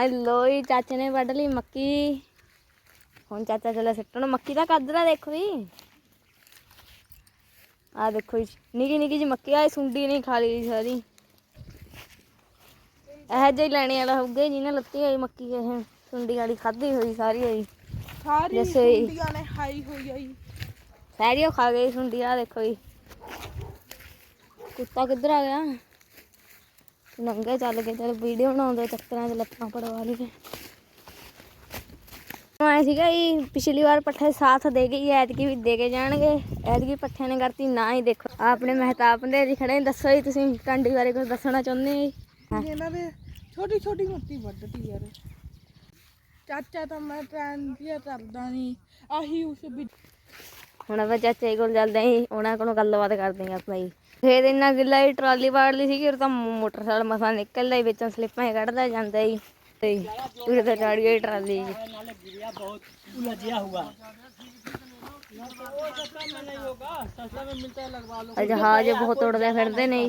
Hello ਜੀ ਚਾਚੇ ਨੇ ਵੱਢ ਲਈ ਮੱਕੀ। ਹੁਣ ਚਾਚਾ ਚੱਲਿਆ ਸਿੱਟਣ। ਮੱਕੀ ਦਾ ਕੱਦਰਾ ਦੇਖੋ ਜੀ। ਆ ਦੇਖੋ ਜੀ ਨਿੱਕੀ ਨਿੱਕੀ ਜੀ ਮੱਕੀ ਆ ਸੁੰਡੀ ਨਹੀਂ ਖਾ ਲਈ ਸਾਰੀ। ਇਹ ਜਿਹੀ ਲੈਣੇ ਵਾਲਾ ਹੋਊਗਾ ਜਿਹਨੇ ਲੱਤੀ ਹੋਈ ਮੱਕੀ ਇਹ। ਸੁੰਡੀ ਵਾਲੀ ਖਾਧੀ ਹੋਈ ਸਾਰੀ ਹੋਈ। ਸਾਰੀ ਜੈਸੇ। ਸੁੰਡੀਆਂ ਨੇ ਹਾਈ ਹੋਈ ਆਈ। ਸਾਰੀ ਉਹ ਖਾ ਗਈ ਸੁੰਡੀ ਆ ਦੇਖੋ ਜੀ। ਕੁੱਤਾ ਕਿੱਧਰ ਆ ਗਿਆ? ਨੰਗੇ ਚੱਲ ਕੇ ਚਲ ਵੀਡੀਓ ਬਣਾਉਂਦੇ ਚੱਕਰਾਂ 'ਚ ਲੱਤਾਂ ਪੜਵਾ ਲਈਏ ਆਇਆ ਸੀਗਾ ਇਹ ਪਿਛਲੀ ਵਾਰ ਪੱਠੇ ਸਾਥ ਦੇ ਗਈ ਐਤਕੀ ਵੀ ਦੇ ਕੇ ਜਾਣਗੇ। ਐਤਕੀ ਪੱਠਿਆਂ ਨੇ ਕਰਤੀ ਨਾ ਹੀ ਦੇਖੋ। ਆਪਣੇ ਮਹਿਤਾਬ ਦੇ ਖੜੇ ਨੇ। ਦੱਸੋ ਜੀ ਤੁਸੀਂ ਟਾਂਡੀ ਬਾਰੇ ਕੁਝ ਦੱਸਣਾ ਚਾਹੁੰਦੇ ਹੋ ਇਹਨਾਂ ਦੇ ਛੋਟੀ ਛੋਟੀ ਮੋਤੀ ਵੱਢਦੀ ਯਾਰ। ਚਾਚਾ ਤਾਂ ਮੈਂ ਟ੍ਰੈਨ ਕਰਦਾ ਨਹੀਂ। ਆਹੀ ਉਸ ਵੀ ਹੁਣ ਆਪਾਂ ਚਾਚੇ ਕੋਲ ਚੱਲਦੇ ਆਂ ਉਹਨਾਂ ਕੋਲੋਂ ਗੱਲਬਾਤ ਕਰਦੇ ਆਂ ਆਪਾਂ ਜੀ। ਫੇਰ ਇੰਨਾ ਗਿੱਲਾ ਹੀ ਟਰਾਲੀ ਵਾੜ ਲਈ ਸੀਗੀ ਉਹ ਤਾਂ ਮੋਟਰਸਾਈਕਲ ਮਸਾਂ ਨਿਕਲਦਾ ਹੀ ਵਿੱਚੋਂ ਸਲਿੱਪਾਂ ਹੀ ਕੱਢਦਾ ਜਾਂਦਾ ਹੀ ਤੇ ਪੂਰੇ ਤਾਂ ਚੜ ਗਈ ਟਰਾਲੀ ਜੀ। ਜਹਾਜ਼ ਬਹੁਤ ਉੜਦੇ ਫਿਰਦੇ ਨੇ